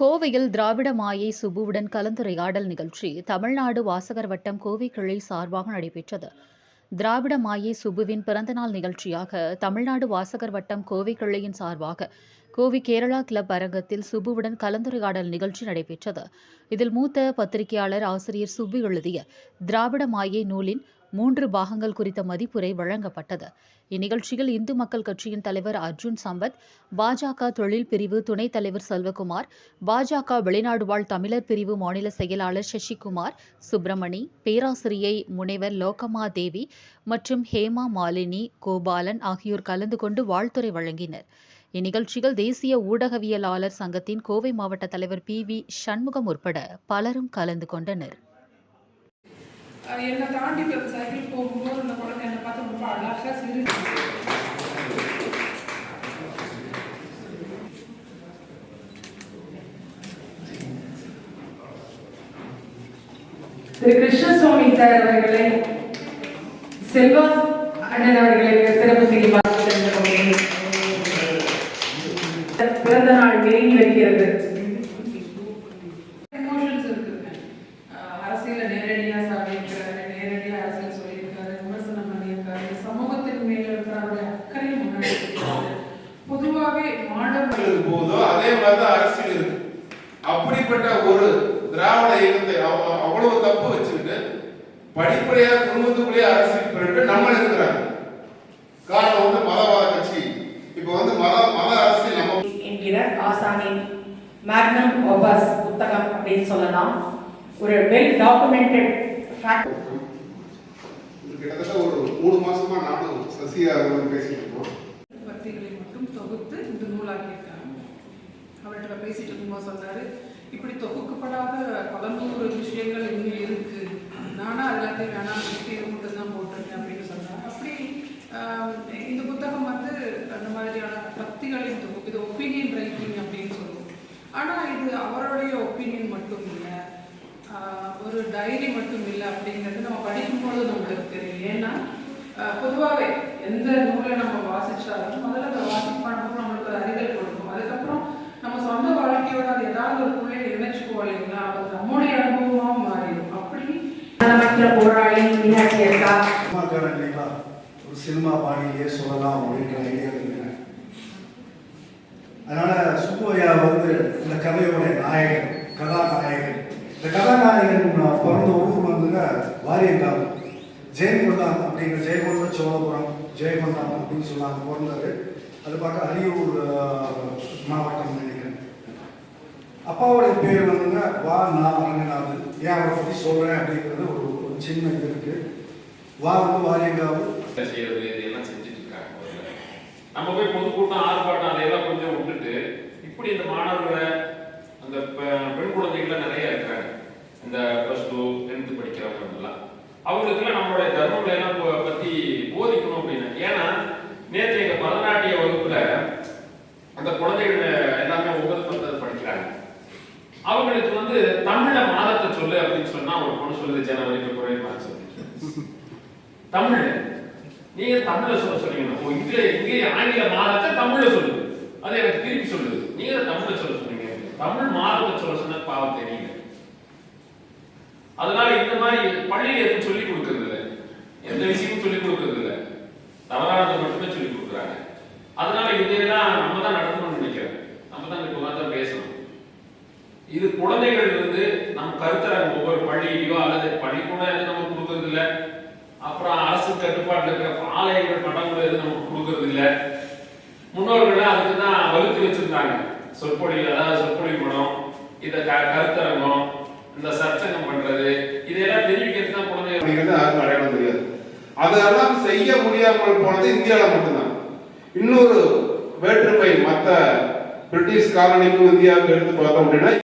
கோவையில் திராவிட மாயை சுபுவுடன் கலந்துரையாடல் நிகழ்ச்சி தமிழ்நாடு வாசகர் வட்டம் கோவை கிளை சார்பாக நடைபெற்றது. திராவிட மாயை சுபுவின் பிறந்தநாள் நிகழ்ச்சியாக தமிழ்நாடு வாசகர் வட்டம் கோவை கிளையின் சார்பாக கோவை கேரளா கிளப் அரங்கத்தில் சுபுவுடன் கலந்துரையாடல் நிகழ்ச்சி நடைபெற்றது. இதில் மூத்த பத்திரிகையாளர் ஆசிரியர் சுப்பு எழுதிய திராவிட மாயை நூலின் மூன்று பாகங்கள் குறித்த மதிப்புரை வழங்கப்பட்டது. இந்நிகழ்ச்சியில் இந்து மக்கள் கட்சியின் தலைவர் அர்ஜுன் சம்பத் பாஜக தொழில் பிரிவு துணைத் தலைவர் செல்வகுமார் பாஜக வெளிநாடு வாழ் தமிழர் பிரிவு மாநில செயலாளர் சசிகுமார் சுப்பிரமணி பேராசிரியை முனைவர் லோகமா தேவி மற்றும் ஹேமா மாலினி கோபாலன் ஆகியோர் கலந்து கொண்டு வாழ்த்துரை வழங்கினர். இந்நிகழ்ச்சியில் தேசிய ஊடகவியலாளர் சங்கத்தின் கோவை மாவட்ட தலைவர் பி வி சண்முகம் உட்பட பலரும் கலந்து கொண்டனர். என்னை தாண்டி இப்போ சைக்கிள் போகும்போது அந்த குழந்தை என்னை பார்த்து ரொம்ப அழகாக சிரிச்சு திரு கிருஷ்ணசுவாமி சார் அவர்களை செல்வா அண்ணன் அவர்களை சிறப்பு செய்ய அவ்வளவு தப்பு வச்சுக்கிட்டு படிப்படியா குடும்பத்துக்குள்ளேயே அரசியல் பண்ணிட்டு நம்ம இருக்கிறாங்க காரணம் வந்து மதவாத கட்சி. இப்ப வந்து மத மத அரசியல் நம்ம என்கிற ஆசானின் மேக்னம் ஒபஸ் புத்தகம் அப்படின்னு சொல்லலாம். ஒரு வெல் டாக்குமெண்டட் ஃபேக்ட் கிட்டத்தட்ட ஒரு மூணு மாசமா நானும் சசி அவர்கள் பேசிட்டு இருக்கோம். பத்திகளை மட்டும் தொகுத்து இந்த நூலாக்கியிருக்காங்க. அவர்கிட்ட பேசிட்டு இருக்கும்போது சொன்னாரு இப்படி தொகுக்கப்படாத பதினோரு விஷயங்கள் இன்னும் இருக்கு. நானா எல்லாத்தையும் வேணாம் வீட்டு இது மட்டும் தான் போட்டிருக்கேன் அப்படின்னு சொன்னார் அப்படி இந்த புத்தகம் வந்து அந்த மாதிரியான பத்திகளின் தொகுப்பு இது ஒப்பீனியன் ரைட்டிங் அப்படின்னு சொல்லுவோம். ஆனால் இது அவருடைய ஒப்பீனியன் மட்டும் இல்லை. ஒரு டைரி மட்டும் இல்லை அப்படிங்கிறது நம்ம படிக்கும்போது நம்மளுக்கு தெரியும். ஏன்னா பொதுவாகவே எந்த நூலை நம்ம போராளி மீனாட்சி அக்கா இல்லைங்களா ஒரு சினிமா பாணியிலேயே சொல்லலாம் அப்படின்ற ஐடியா இருக்கிறேன் அதனால சுப்பையா வந்து இந்த கதையோட நாயகன் கதாநாயகன். இந்த கதாநாயகன் பிறந்த ஊர் வந்துங்க வாரியங்கால் ஜெயங்கொண்டான் அப்படிங்கிற ஜெயங்கொண்ட சோழபுரம் ஜெயங்கொண்டான் அப்படின்னு சொன்னாங்க பிறந்தாரு. அது பார்க்க அரியூர் மாவட்டம் நினைக்கிறேன். அப்பாவுடைய பேர் வந்துங்க வா நான் அரங்கநாதன். ஏன் அவரை பற்றி சொல்கிறேன் அப்படிங்கிறது ஒரு ஒரு சின்ன இது இருக்கு. வா வந்து வாரியங்காவு செய்யறது இதெல்லாம் செஞ்சுட்டு இருக்காங்க நம்ம போய் பொதுக்கூட்டம் ஆர்ப்பாட்டம் அதையெல்லாம் கொஞ்சம் விட்டுட்டு இப்படி இந்த மாணவர்களை அந்த பெண் குழந்தைகள்லாம் நிறைய இருக்காங்க. இந்த ப்ளஸ் டூ டென்த்து படிக்கிறவங்க எல்லாம் அவங்களுக்குலாம் நம்மளுடைய தர்மங்களை எல்லாம் பத்தி போதிக்கணும் அப்படின்னா ஏன்னா நேற்று எங்க பரதநாட்டிய வகுப்புல அந்த குழந்தைகளை அவங்களுக்கு வந்து தமிழ மாதத்தை சொல்லு அப்படின்னு சொன்னா ஒரு பொண்ணு சொல்லுது ஜனவரி பிப்ரவரி மார்ச். தமிழ். நீங்க தமிழ சொல்ல சொன்னீங்க ஓ இதுல இங்கே ஆங்கில மாதத்தை தமிழ்ல சொல்லுது அது எனக்கு திருப்பி சொல்லுது. நீங்க தமிழ்ல சொல்ல சொன்னீங்க. தமிழ் மாதத்தை சொல்ல சொன்ன பாவம் தெரியுங்க அதனால இந்த மாதிரி பள்ளியில் எதுவும் சொல்லி கொடுக்கறது இல்ல. எந்த விஷயமும் சொல்லி கொடுக்கறது இல்ல. தவறானது மட்டுமே சொல்லி கொடுக்குறாங்க. அதனால இதையெல்லாம் நம்ம தான் நடத்தணும்னு நினைக்கிறேன் நம்ம தான் இப்போ தான் பேசணும் இது குழந்தைகள் வந்து நம்ம கருத்தரங்க ஒவ்வொரு பள்ளியிலையோ அல்லது பள்ளிக்கூடம் எதுவும் நம்ம கொடுக்கறது இல்ல அப்புறம் அரசு கட்டுப்பாட்டில் இருக்கிற ஆலயங்கள் மடங்கள் எதுவும் நமக்கு கொடுக்கறது இல்ல முன்னோர்கள் அதுக்கு தான் வகுத்து வச்சிருந்தாங்க. சொற்பொழி அதாவது சொற்பொழி மடம் இந்த க- கருத்தரங்கம் இந்த சர்ச்சங்கம் பண்றது இதையெல்லாம் தெரிவிக்கிறது தான் குழந்தைகள். அப்படிங்கிறது யாருக்கும் அடையாளம் தெரியாது. அதெல்லாம் செய்ய முடியாமல் போனது இந்தியாவில் மட்டும்தான். இன்னொரு வேற்றுமை மற்ற பிரிட்டிஷ் காலனிக்கும் இந்தியாவுக்கு எடுத்து பார்த்தோம் அப்படின்னா